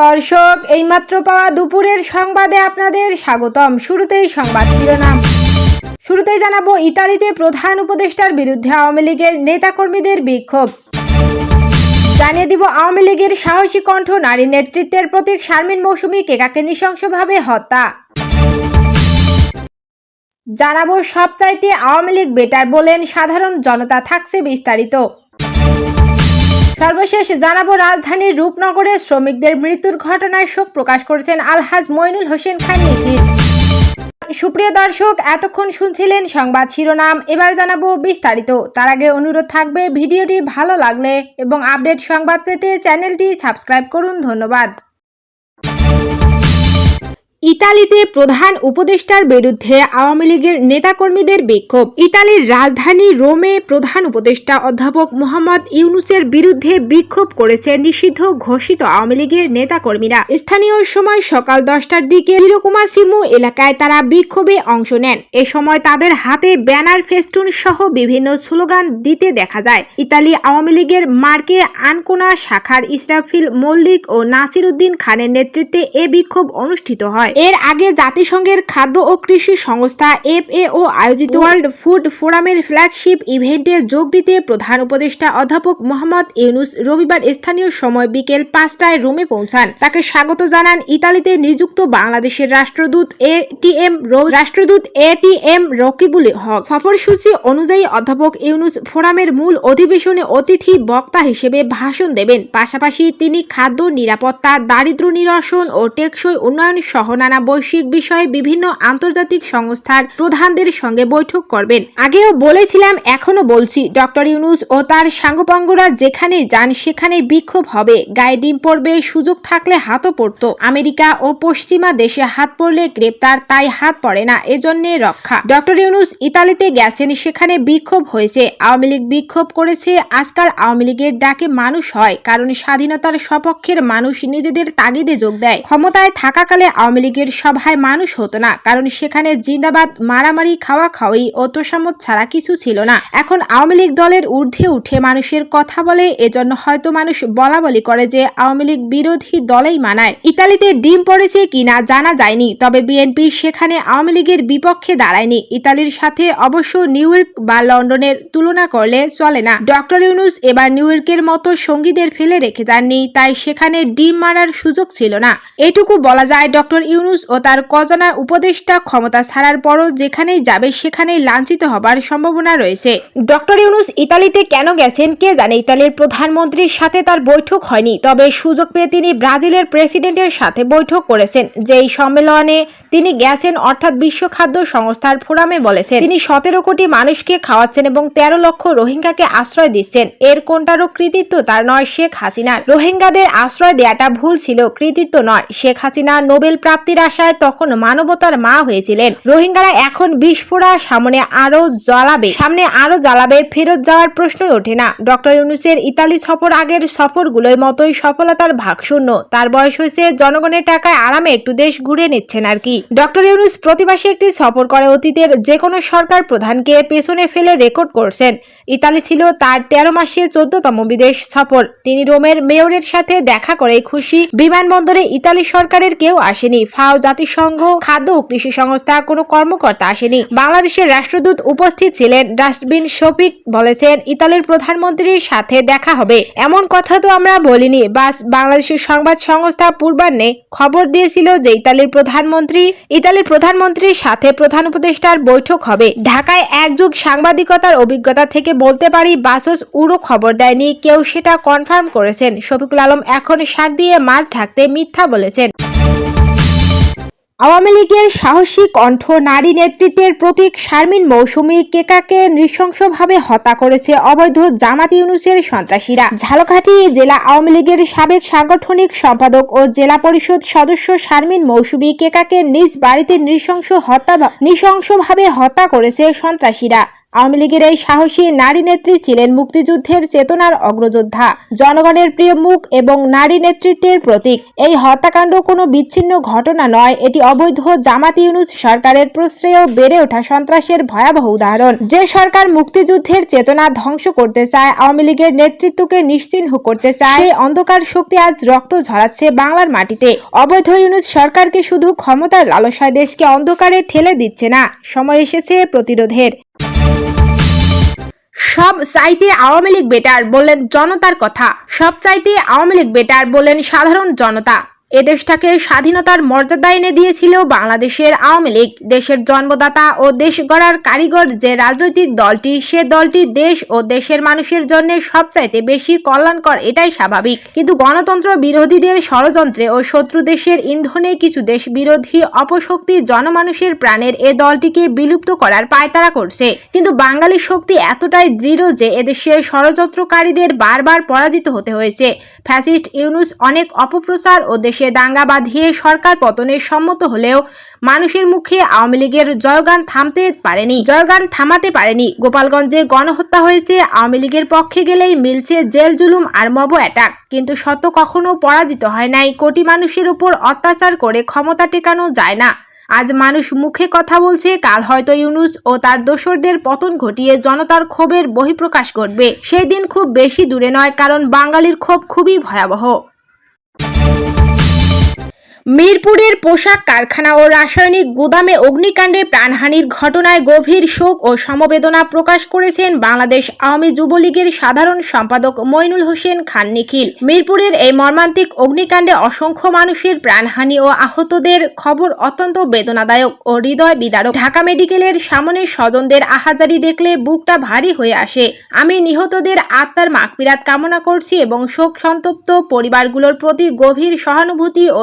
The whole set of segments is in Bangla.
দর্শক, এইমাত্র পাওয়া দুপুরের সংবাদে আপনাদের স্বাগতম। শুরুতেই সংবাদ শিরোনাম। শুরুতেই জানাব ইতালিতে প্রধান উপদেষ্টার বিরুদ্ধে আওয়ামী লীগের নেতাকর্মীদের বিক্ষোভ। জানিয়ে দিব আওয়ামী লীগের সাহসী কণ্ঠ নারী নেতৃত্বের প্রতীক শারমিন মৌসুমী কেকাকে নৃশংসভাবে হত্যা। জানাব সবচাইতে আওয়ামী লীগ বেটার বলেন সাধারণ জনতা থাকছে বিস্তারিত। সর্বশেষ জানাব রাজধানীর রূপনগরে শ্রমিকদের মৃত্যুর ঘটনায় শোক প্রকাশ করেছেন আলহাজ মইনুল হোসেন খান সুপ্রিয় দর্শক, এতক্ষণ শুনছিলেন সংবাদ শিরোনাম। এবার জানাব বিস্তারিত। তার আগে অনুরোধ থাকবে, ভিডিওটি ভালো লাগলে এবং আপডেট সংবাদ পেতে চ্যানেলটি সাবস্ক্রাইব করুন। ধন্যবাদ। ইতালিতে প্রধান উপদেষ্টার বিরুদ্ধে আওয়ামী লীগের নেতাকর্মীদের বিক্ষোভ। ইতালির রাজধানী রোমে প্রধান উপদেষ্টা অধ্যাপক মোহাম্মদ ইউনুসের বিরুদ্ধে বিক্ষোভ করেছে নিষিদ্ধ ঘোষিত আওয়ামী লীগের নেতাকর্মীরা। স্থানীয় সময় সকাল দশটার দিকে চিরকুমা সিমু এলাকায় তারা বিক্ষোভে অংশ নেন। এ সময় তাদের হাতে ব্যানার, ফেস্টুন সহ বিভিন্ন স্লোগান দিতে দেখা যায়। ইতালি আওয়ামী লীগের মার্কে আনকোনা শাখার ইসরাফিল মল্লিক ও নাসির উদ্দিন খানের নেতৃত্বে এ বিক্ষোভ অনুষ্ঠিত হয়। এর আগে জাতিসংঘের খাদ্য ও কৃষি সংস্থা এফএও আয়োজিত ওয়ার্ল্ড ফুড ফোরামের ফ্ল্যাগশিপ ইভেন্টে যোগ দিতে প্রধান উপদেষ্টা অধ্যাপক মোহাম্মদ ইউনুস রবিবার স্থানীয় সময় বিকেল পাঁচটায় রোমে পৌঁছান। তাকে স্বাগত জানান ইতালিতে নিযুক্ত বাংলাদেশের রাষ্ট্রদূত এ টি এম রাষ্ট্রদূত এ টি এম রকিবুল হক। সফরসূচি অনুযায়ী অধ্যাপক ইউনুস ফোরামের মূল অধিবেশনে অতিথি বক্তা হিসেবে ভাষণ দেবেন। পাশাপাশি তিনি খাদ্য নিরাপত্তা দারিদ্র নিরসন ও টেকসই উন্নয়ন সহ নানা বৈশ্বিক বিষয়ে বিভিন্ন আন্তর্জাতিক সংস্থার প্রধানদের সঙ্গে বৈঠক করবেন। আগেও বলেছিলাম এখনও বলছি, ডক্টর ইউনুস ও তার সাঙ্গপাঙ্গরা যেখানে যান সেখানে বিক্ষোভ হবে। গায়ে ডিম পড়বে, সুযোগ থাকলে হাতও পড়তো। আমেরিকা ও পশ্চিমা দেশে হাত পড়লে গ্রেপ্তার, তাই হাত পড়ে না, এজন্যে রক্ষা। ডক্টর ইউনুস ইতালিতে গেছেন, সেখানে বিক্ষোভ হয়েছে। আওয়ামী লীগ বিক্ষোভ করেছে, আজকাল আওয়ামী লীগের ডাকে মানুষ হয়, কারণ স্বাধীনতার সপক্ষের মানুষ নিজেদের তাগিদে যোগ দেয়। ক্ষমতায় থাকাকালে আওয়ামী লীগের সভায় মানুষ হতো না, কারণ সেখানে জিন্দাবাদ, মারামারি, খাওয়া খাওয়াই ও তোষামত ছাড়া কিছু ছিল না। এখন আওয়ামী লীগ দলের ঊর্ধ্বে উঠে মানুষের কথা বলে, এজন্য হয়তো মানুষ বলা বলি করে যে আওয়ামী লীগ বিরোধী দলেই মানায়। ইতালিতে ডিম পড়েছে কিনা জানা যায়নি, তবে বিএনপি সেখানে আওয়ামী লীগের বিপক্ষে দাঁড়ায়নি। ইতালির সাথে অবশ্য নিউ ইয়র্ক বা লন্ডনের তুলনা করলে চলে না। ডক্টর ইউনুস এবার নিউ ইয়র্কের মতো সঙ্গীদের ফেলে রেখে যাননি, তাই সেখানে ডিম মারার সুযোগ ছিল না। এটুকু বলা যায়, ডক্টর ইউনুস ও তার কজনার উপদেষ্টা ক্ষমতা ছাড়ার পরও যেখানেই যাবে সেখানেই লাঞ্ছিত হবার সম্ভাবনা রয়েছে। ডক্টর ইউনুস ইতালিতে কেন গেছেন কে জানে? ইতালির প্রধানমন্ত্রীর সাথে তার বৈঠক হয়নি, তবে সুযোগ পেয়ে তিনি ব্রাজিলের প্রেসিডেন্টের সাথে বৈঠক করেছেন, যেই সম্মেলনে তিনি গেছেন অর্থাৎ বিশ্ব খাদ্য সংস্থার ফোরামে বলেছেন, তিনি সতেরো কোটি মানুষকে খাওয়াচ্ছেন এবং তেরো লক্ষ রোহিঙ্গাকে আশ্রয় দিচ্ছেন। এর কোনটারও কৃতিত্ব তার নয় শেখ হাসিনার। রোহিঙ্গাদের আশ্রয় দেয়াটা ভুল ছিল, কৃতিত্ব নয়। শেখ হাসিনা নোবেল প্রাপ্তির আশায় তখন মানবতার মা হয়েছিলেন। রোহিঙ্গারা এখন বিস্ফোরা, সামনে আরও জ্বালাবে। সামনে আরও জ্বালাবে, ফেরত যাওয়ার প্রশ্নই ওঠে না। ডক্টর ইউনুসের ইতালি সফর আগের সফরগুলোর মতোই সফলতার ভাগশূন্য তার বয়স হয়েছে, জনগণের টাকায় আরামে একটু দেশ ঘুরে নিচ্ছেন আর কি। ডক্টর ইউনুস প্রতিবাসী একটি সফর করে অতীতের যে কোনো সরকার প্রধানকে পেছনে ফেলে রেকর্ড করছেন। ইতালি ছিল তার তেরো মাসে চোদ্দতম বিদেশ সফর। তিনি রোমের মেয়রের সাথে দেখা করে খুশি। বিমানবন্দরে ইতালি সরকারের কেউ আসেনি। ফাও জাতিসংঘ খাদ্য ও কৃষি সংস্থা, কোনো কর্মকর্তা আসেনি। বাংলাদেশের রাষ্ট্রদূত উপস্থিত ছিলেন, ডাস্টবিন শফিক বলেছেন, ইতালির প্রধানমন্ত্রীর সাথে দেখা হবে। এমন কথা তো আমরা বলিনি। বাস, বাংলাদেশের সংবাদ সংস্থা পূর্বাহ্নে খবর দিয়েছিল যে ইতালির প্রধানমন্ত্রী, ইতালির প্রধানমন্ত্রীর সাথে প্রধান উপদেষ্টার বৈঠক হবে। ঢাকায় এক যুগ সাংবাদিকতার অভিজ্ঞতা থেকে বলতে পারি, বাসস উড়ো খবর দেয়নি। কেউ সেটা কনফার্ম করেছেন। শফিকুল আলম এখন শাক দিয়ে মাছ ঢাকতে মিথ্যা বলেছেন। আওয়ামী লীগের সাহসী কণ্ঠ নারী নেতৃত্বের প্রতীক শারমিন মৌসুমী কেকাকে নৃশংসভাবে হত্যা করেছে অবৈধ জামাত ইউনুসের সন্ত্রাসীরা। ঝালকাঠি জেলা আওয়ামী লীগের সাবেক সাংগঠনিক সম্পাদক ও জেলা পরিষদ সদস্য শারমিন মৌসুমী কেকাকে নিজ বাড়িতে নৃশংস হত্যা নৃশংসভাবে হত্যা করেছে সন্ত্রাসীরা। আওয়ামী লীগের এই সাহসী নারী নেত্রী ছিলেন মুক্তিযুদ্ধের চেতনার অগ্রযোদ্ধা। জনগণের প্রিয় মুখ এবং নারী নেতৃত্বের প্রতীক। এই হত্যাকাণ্ড কোনো বিচ্ছিন্ন ঘটনা নয়, এটি অবৈধ জামাত ইউনুস সরকারের প্রশ্রয়ে বেড়ে ওঠা সন্ত্রাসের ভয়াবহ উদাহরণ। যে সরকার মুক্তিযুদ্ধের চেতনা ধ্বংস করতে চায়, আওয়ামী লীগের নেতৃত্বকে নিশ্চিহ্ন করতে চায়, সেই অন্ধকার শক্তি আজ রক্ত ঝরাচ্ছে বাংলার মাটিতে। অবৈধ ইউনুস সরকারকে শুধু ক্ষমতার লালসায় দেশকে অন্ধকারে ঠেলে দিচ্ছে না। সময় এসেছে প্রতিরোধের। সব চাইতে আওয়ামী লীগ বেটার বললেন জনতার কথা। সব চাইতে আওয়ামী লীগ বেটার বললেন সাধারণ জনতা। এ দেশটাকে স্বাধীনতার মর্যাদা এনে দিয়েছিল বাংলাদেশের আওয়ামী লীগ। দেশের জন্মদাতা ও দেশ গড়ার কারিগর যে রাজনৈতিক দলটি, সে দলটি দেশ ও দেশের মানুষের জন্য সবচাইতে বেশি কল্যাণকর, এটাই স্বাভাবিক। কিন্তু গণতন্ত্র বিরোধীদের ষড়যন্ত্রে ও শত্রু দেশের ইন্ধনে কিছু দেশ বিরোধী অপশক্তি জনমানুষের প্রাণের এ দলটিকে বিলুপ্ত করার পায়তারা করছে। কিন্তু বাঙালি শক্তি এতটাই দৃঢ় যে এদেশের ষড়যন্ত্রকারীদের বারবার পরাজিত হতে হয়েছে। ফ্যাসিস্ট ইউনুস অনেক অপপ্রচার ও দেশে দাঙ্গা বাঁধিয়ে সরকার পতনের সম্মত হলেও মানুষের মুখে আওয়ামী লীগের জয়গান থামতে পারেনি। জয়গান থামাতে পারেনি। গোপালগঞ্জে গণহত্যা হয়েছে। আওয়ামী লীগের পক্ষে গেলেই মিলছে জেল, জুলুম আর মব অ্যাটাক। কিন্তু শত কখনো পরাজিত হয় নাই। কোটি মানুষের উপর অত্যাচার করে ক্ষমতা টেকানো যায় না। আজ মানুষ মুখে কথা বলছে, কাল হয়তো ইউনুস ও তার দোসরদের পতন ঘটিয়ে জনতার ক্ষোভের বহিঃপ্রকাশ ঘটবে। সেই দিন খুব বেশি দূরে নয়, কারণ বাঙালির ক্ষোভ খুবই ভয়াবহ। মিরপুরের পোশাক কারখানা ও রাসায়নিক গুদামে অগ্নিকাণ্ডে প্রাণহানির ঘটনায় গভীর শোক ও সমবেদনা প্রকাশ করেছেন বাংলাদেশ আওয়ামী যুবলীগের সাধারণ সম্পাদক মইনুল হোসেন খান নিখিল। মিরপুরের এই মর্মান্তিক অগ্নিকাণ্ডে অসংখ্য মানুষের প্রাণহানি ও আহতদের খবর অত্যন্ত বেদনাদায়ক ও হৃদয় বিদারক। ঢাকা মেডিকেলের সামনে স্বজনদের আহাজারি দেখলে বুকটা ভারী হয়ে আসে। আমি নিহতদের আত্মার মাগফিরাত কামনা করছি এবং শোক সন্তপ্ত পরিবারগুলোর প্রতি গভীর সহানুভূতি ও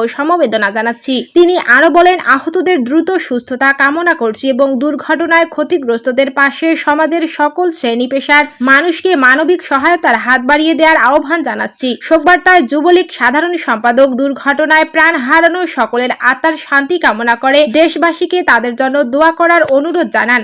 সমবেদনা জানাচ্ছি। তিনি আরও বলেন, আহতদের দ্রুত সুস্থতা কামনা করছি এবং দুর্ঘটনায় ক্ষতিগ্রস্তদের পাশে সমাজের সকল শ্রেণি পেশার মানুষকে মানবিক সহায়তার হাত বাড়িয়ে দেওয়ার আহ্বান জানাচ্ছি। শোকবার্তায় যুবলীগ সাধারণ সম্পাদক দুর্ঘটনায় প্রাণ হারানো সকলের আত্মার শান্তি কামনা করে দেশবাসীকে তাদের জন্য দোয়া করার অনুরোধ জানান।